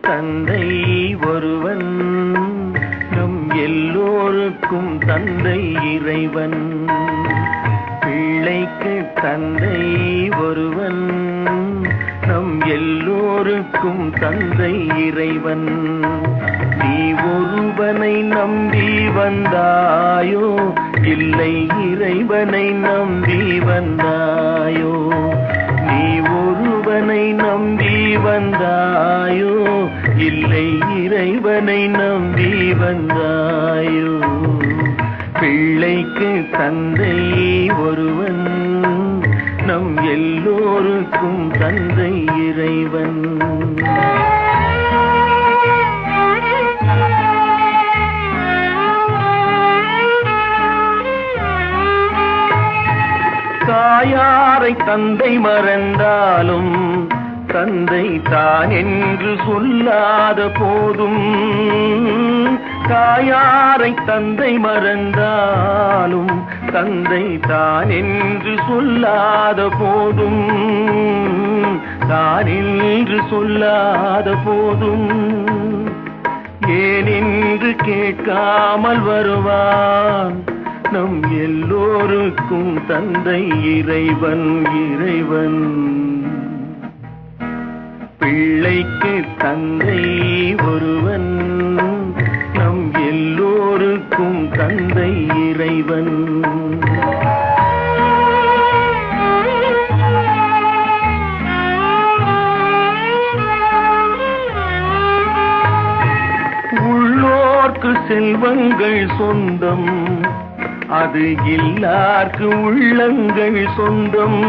தந்தை ஒருவன். நம் எல்லோருக்கும் தந்தை இறைவன். பிள்ளைக்கு தந்தை ஒருவன். நம் எல்லோருக்கும் தந்தை இறைவன். நீ ஒருவனை நம்பி வந்தாயோ? இல்லை இறைவனை நம்பி வந்தாயோ? நீ ஒருவனை நம்பி வந்தாய்? இல்லை இறைவனை நம்பி வந்தாயோ? பிள்ளைக்கு தந்தை ஒருவன். நம் எல்லோருக்கும் தந்தை இறைவன். தாயாரை தந்தை மறந்தாலும் தந்தை தான் என்று சொல்லாத போதும் தாயாரை தந்தை மறந்தாலும் தந்தை தான் என்று சொல்லாத போதும் தான் என்று சொல்லாத போதும் ஏனென்று கேட்காமல் வருவான் நம் எல்லோருக்கும் தந்தை இறைவன் இறைவன். பிள்ளைக்கு தந்தை ஒருவன். நம் எல்லோருக்கும் தந்தை இறைவன். உள்ளோர்க்கு செல்வங்கள் சொந்தம். அது இல்லார்க்கு உள்ளங்கள் சொந்தம்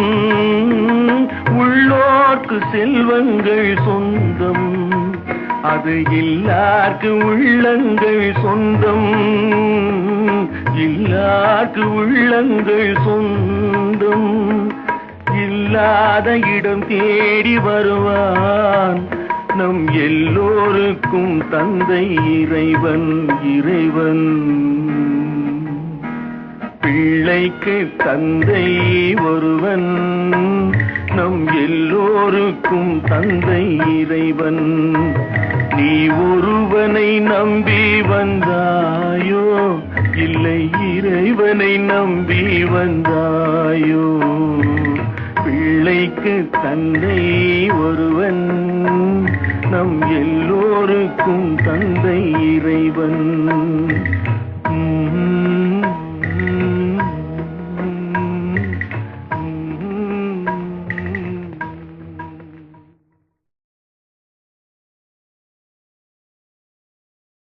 உள்ளோர்க்கு செல்வங்கள் சொந்தம். அது இல்லார்க்கு உள்ளங்கள் சொந்தம் இல்லார்க்கு உள்ளங்கள் சொந்தம். இல்லாத இடம் தேடி வருவான் நம் எல்லோருக்கும் தந்தை இறைவன் இறைவன். பிள்ளைக்கு தந்தை ஒருவன். நம் எல்லோருக்கும் தந்தை இறைவன். நீ ஒருவனை நம்பி வந்தாயோ? இல்லை இறைவனை நம்பி வந்தாயோ? பிள்ளைக்கு தந்தை ஒருவன். நம் எல்லோருக்கும் தந்தை இறைவன்.